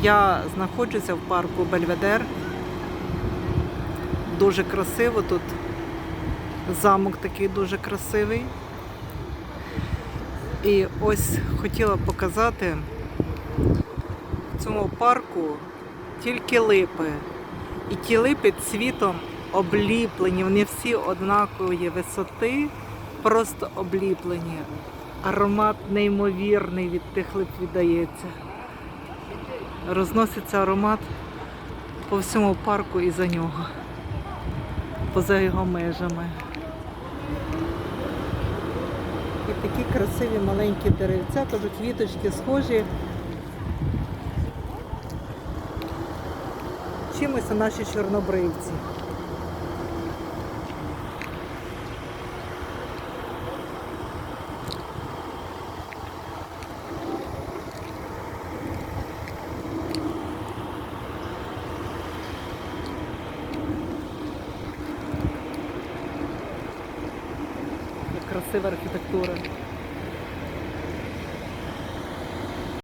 Я знаходжуся в парку Бельведер. Дуже красиво тут. Замок такий дуже красивий. І ось хотіла показати в цьому парку тільки липи. І ті липи цвітом обліплені, вони всі однакової висоти, просто обліплені. Аромат неймовірний від тих лип віддається. Розноситься аромат по всьому парку і за нього, поза його межами. І такі красиві маленькі деревця, кажуть, квіточки схожі. Чимось на наші чорнобривці. красива архітектура.